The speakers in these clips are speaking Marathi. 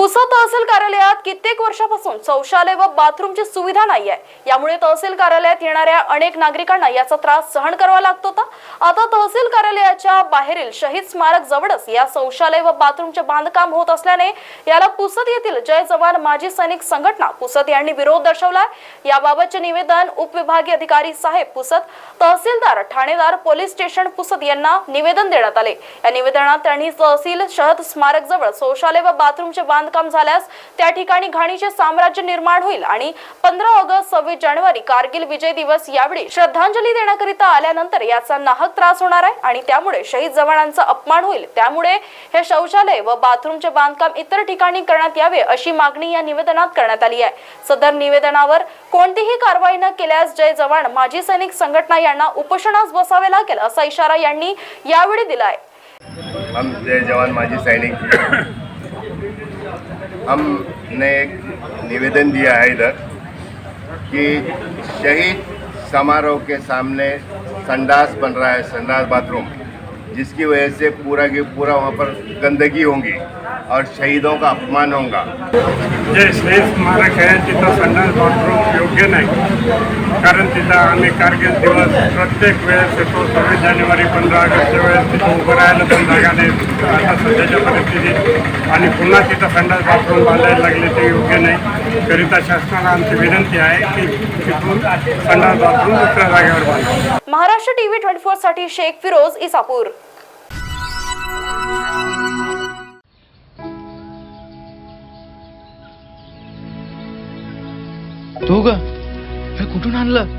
पुसा तहसील कार्यालयात कित्येक वर्षापासून शौचालय व बाथरूमची सुविधा नाही आहे यामुळे तहसील कार्यालयात येणाऱ्या अनेक नागरिकांना याचा त्रास सहन करावा लागत होता. आता तहसील कार्यालयाच्या बाहेरील शहीद स्मारक जवळच या शौचालय व बाथरूमचे बांधकाम होत असल्याने याला पुसत येथील जय जवान माजी सैनिक संघटना पुसत यांनी विरोध दर्शवलाय. याबाबतचे निवेदन उपविभागीय अधिकारी साहेब पुसत तहसीलदार ठाणेदार पोलीस स्टेशन पुसद यांना निवेदन देण्यात आले. या निवेदनात त्यांनी तहसील शहद स्मारक जवळ शौचालय व बाथरूमचे बांध बांधकाम झाल्यास त्या ठिकाणी घाणीचे साम्राज्य निर्माण होईल. आणि पंधरा ऑगस्ट सव्वीस जानेवारी कारगिल विजय दिवस यावेळी श्रद्धांजली देण्याकरिता आल्यानंतर याचा नाहक त्रास होणार आहे आणि त्यामुळे शहीद जवानांचा अपमान होईल. त्यामुळे हे शौचालय व बाथरूमचे बांधकाम इतर ठिकाणी करण्यात यावे अशी मागणी या निवेदनात करण्यात आली आहे. सदर निवेदनावर कोणतीही कारवाई न केल्यास जय जवान माजी सैनिक संघटना यांना उपोषणास बसावे लागेल असा इशारा यांनी यावेळी दिलाय आहे. जय जवान माजी सैनिक. हमने एक निवेदन दिया है इधर कि शहीद समारोह के सामने संडास बन रहा है, संडास बाथरूम, जिसकी वजह से पूरा की पूरा वहाँ पर गंदगी होगी और शहीदों का अपमान होगा। जो शहीद स्मारक है जितना संडास बाथरूम तिथं आम्ही कारगिल दिवस प्रत्येक वेळेस येतो. सव्वीस जानेवारी पंधरा ऑगस्टच्या वेळेस तिथं उभं राहायला पण जागा नाही. आता सध्याच्या परिस्थितीत आणि पुन्हा तिथं संडास बाथरूम बांधायला लागले ते योग्य नाही. करिता शासनाला आमची विनंती आहे की तिथून संडास बाथरूम दुसऱ्या जागेवर बांधा. महाराष्ट्र टीव्ही ट्वेंटी फोरसाठी शेख फिरोज इसापूर. तू ग? हे कुठून आणलं?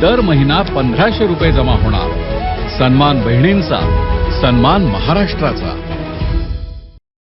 दर महिना पंधराशे रुपये जमा होणार. सन्मान बहिणींचा सन्मान महाराष्ट्राचा.